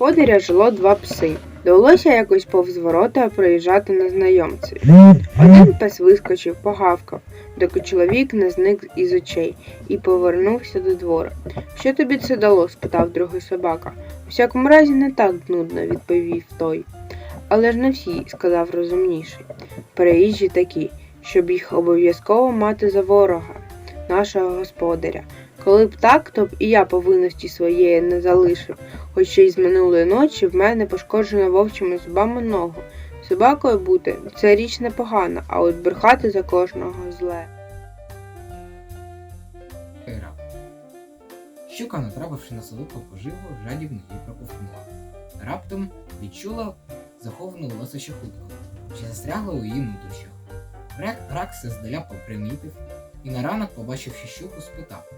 господаря жило два пси. Довелося якось повз ворота проїжджати незнайомцеві. Один пес вискочив, погавкав, доки чоловік не зник із очей і повернувся до двора. Що тобі це дало? спитав другий собака. У всякому разі, не так нудно, відповів той. Але ж не всі, сказав розумніший. Переїжджі такі, щоб їх обов'язково мати за ворога, нашого господаря. Коли б так, то б і я повинності своєї не залишив, хоч ще й з минулої ночі в мене пошкоджено вовчими зубами ногу. Собакою бути це річ непогана, а от брехати за кожного зле. Раб. Щука, натрапивши на солодку поживу, жадібно її проковтнула. Раптом відчула заховану лосощі хутко, що застрягла у її нутрощах. Рак, рак здаля попримітив і на ранок, побачивши щуку, спитав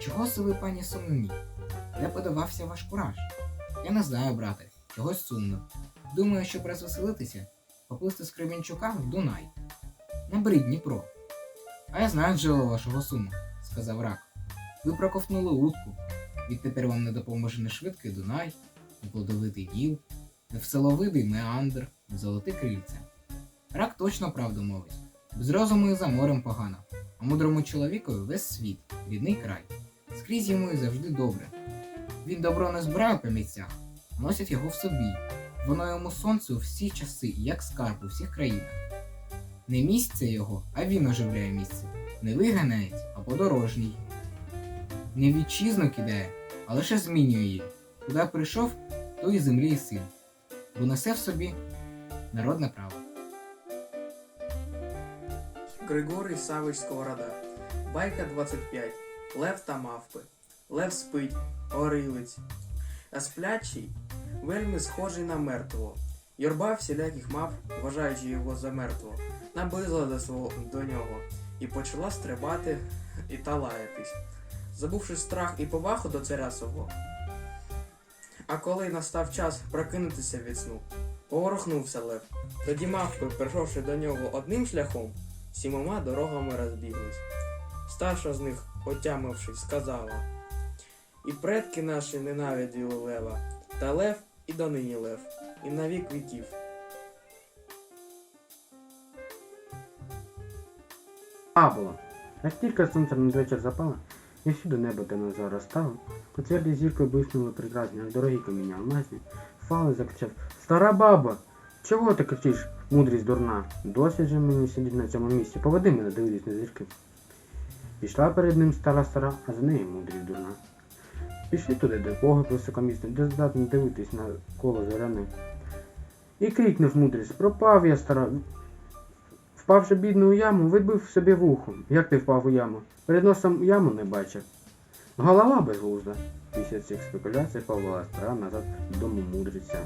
Чого це ви, пані сумні? Де подавався ваш кураж? Я не знаю, брате, чогось сумно. Думаю, щоб розвеселитися, поплисти з Кременчука в Дунай. Наберіть Дніпро. А я знаю джерело вашого суму, сказав рак. Ви проковтнули утку. Відтепер вам не допоможе не швидкий Дунай, не плодовитий діл, не вселовидий меандр, не золоте крильце. Рак точно правду мовить. Без розуму і за морем погано, мудрому чоловікові весь світ, рідний край. Скрізь йому і завжди добре. Він добро не збирає по місцях, а носить його в собі. Воно йому сонце у всі часи, як скарб у всіх країнах. Не місце його, а він оживляє місце. Не виганець, а подорожній. Не вітчизну кидає, а лише змінює її. Куди прийшов, то і землі і син, бо несе в собі народне право. Григорій Савич Сковорода. Байка 25. Лев та мавпи. Лев спить, орилиць. А сплячий вельми схожий на мертвого. Юрба всіляких мав, вважаючи його за мертвого, наблизила до, свого, до нього і почала стрибати і та лаятись, забувши страх і повагу до царя свого. А коли настав час прокинутися від сну, поворухнувся лев. Тоді мавпи, прийшовши до нього одним шляхом, сімома дорогами розбіглись. Старша з них, отямившись, сказала І предки наші ненавиділи лева, та лев і донині лев, і на вік віків. Фабула. Як тільки сонце надвечір запало, і всюди небо темно заростало, по твердій зіркою блиснули прекрасні, аж дорогі каміння алмазні. Фали закричав Стара баба! Чого ти кричиш, мудрість дурна? Досить же мені сидіти на цьому місці, поведи мене дивитись на зірки. Пішла перед ним стара стара, а за нею мудрість дурна. Пішли туди, де Боги високомісне, де здатні дивитись на коло зоряне. І крикнув мудрість, пропав я стара, Впавши бідну у яму, вибив собі вухо. Як ти впав у яму? Перед носом яму не бачив. Голова безглузда. Після цих спекуляцій повела стара назад додому мудриця.